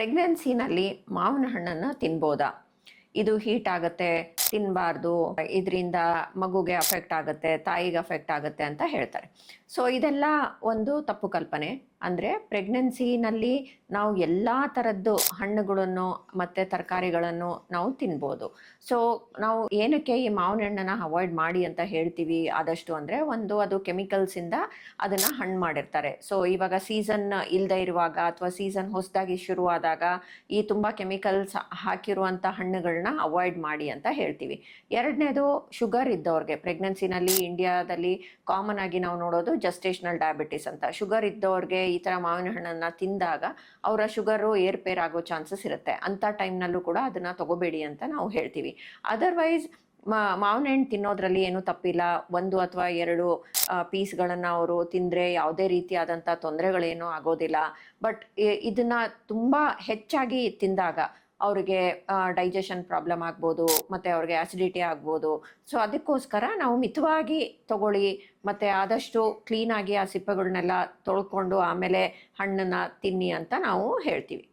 ಪ್ರೆಗ್ನೆನ್ಸಿನಲ್ಲಿ ಮಾವಿನ ಹಣ್ಣನ್ನು ತಿನ್ಬೋದಾ? ಇದು ಹೀಟ್ ಆಗುತ್ತೆ ತಿನ್ನಬಾರ್ದು ಇದರಿಂದ ಮಗುಗೆ ಅಫೆಕ್ಟ್ ಆಗುತ್ತೆ, ತಾಯಿಗೆ ಅಫೆಕ್ಟ್ ಆಗುತ್ತೆ ಅಂತ ಹೇಳ್ತಾರೆ. ಸೊ ಇದೆಲ್ಲ ಒಂದು ತಪ್ಪು ಕಲ್ಪನೆ. ಅಂದರೆ ಪ್ರೆಗ್ನೆನ್ಸಿನಲ್ಲಿ ನಾವು ಎಲ್ಲ ಥರದ್ದು ಹಣ್ಣುಗಳನ್ನು ಮತ್ತು ತರಕಾರಿಗಳನ್ನು ನಾವು ತಿನ್ಬೋದು. ಸೊ ನಾವು ಏನಕ್ಕೆ ಈ ಮಾವಿನ ಹಣ್ಣನ್ನು ಅವಾಯ್ಡ್ ಮಾಡಿ ಅಂತ ಹೇಳ್ತೀವಿ? ಆದಷ್ಟು ಅಂದರೆ ಒಂದು ಅದು ಕೆಮಿಕಲ್ಸಿಂದ ಅದನ್ನು ಹಣ್ಣು ಮಾಡಿರ್ತಾರೆ. ಸೊ ಇವಾಗ ಸೀಸನ್ ಇಲ್ಲದೆ ಇರುವಾಗ ಅಥವಾ ಸೀಸನ್ ಹೊಸದಾಗಿ ಶುರುವಾದಾಗ ಈ ತುಂಬ ಕೆಮಿಕಲ್ಸ್ ಹಾಕಿರುವಂಥ ಹಣ್ಣುಗಳನ್ನ ಅವಾಯ್ಡ್ ಮಾಡಿ ಅಂತ ಹೇಳ್ತೀವಿ. ಎರಡನೇದು ಶುಗರ್ ಇದ್ದವ್ರಿಗೆ. ಪ್ರೆಗ್ನೆನ್ಸಿನಲ್ಲಿ ಇಂಡಿಯಾದಲ್ಲಿ ಕಾಮನ್ ಆಗಿ ನಾವು ನೋಡೋದು ಜಸ್ಟೇಷನಲ್ ಡಯಾಬಿಟಿಸ್ ಅಂತ. ಶುಗರ್ ಇದ್ದವ್ರಿಗೆ ಈ ಥರ ಮಾವಿನ ಹಣ್ಣನ್ನು ತಿಂದಾಗ ಅವರ ಶುಗರು ಏರ್ಪೇರ್ ಆಗೋ ಚಾನ್ಸಸ್ ಇರುತ್ತೆ. ಅಂಥ ಟೈಮ್ನಲ್ಲೂ ಕೂಡ ಅದನ್ನು ತಗೋಬೇಡಿ ಅಂತ ನಾವು ಹೇಳ್ತೀವಿ. ಅದರ್ವೈಸ್ ಮಾವಿನ ಹಣ್ಣು ತಿನ್ನೋದ್ರಲ್ಲಿ ಏನೂ ತಪ್ಪಿಲ್ಲ. ಒಂದು ಅಥವಾ ಎರಡು ಪೀಸ್ಗಳನ್ನು ಅವರು ತಿಂದರೆ ಯಾವುದೇ ರೀತಿಯಾದಂಥ ತೊಂದರೆಗಳೇನೂ ಆಗೋದಿಲ್ಲ. ಬಟ್ ಇದನ್ನ ತುಂಬ ಹೆಚ್ಚಾಗಿ ತಿಂದಾಗ ಅವರಿಗೆ ಡೈಜೆಷನ್ ಪ್ರಾಬ್ಲಮ್ ಆಗ್ಬೋದು, ಮತ್ತು ಅವ್ರಿಗೆ ಆಸಿಡಿಟಿ ಆಗ್ಬೋದು. ಸೊ ಅದಕ್ಕೋಸ್ಕರ ನಾವು ಮಿತವಾಗಿ ತಗೊಳ್ಳಿ, ಮತ್ತು ಆದಷ್ಟು ಕ್ಲೀನಾಗಿ ಆ ಸಿಪ್ಪೆಗಳನ್ನೆಲ್ಲ ತೊಳ್ಕೊಂಡು ಆಮೇಲೆ ಹಣ್ಣನ್ನು ತಿನ್ನಿ ಅಂತ ನಾವು ಹೇಳ್ತೀವಿ.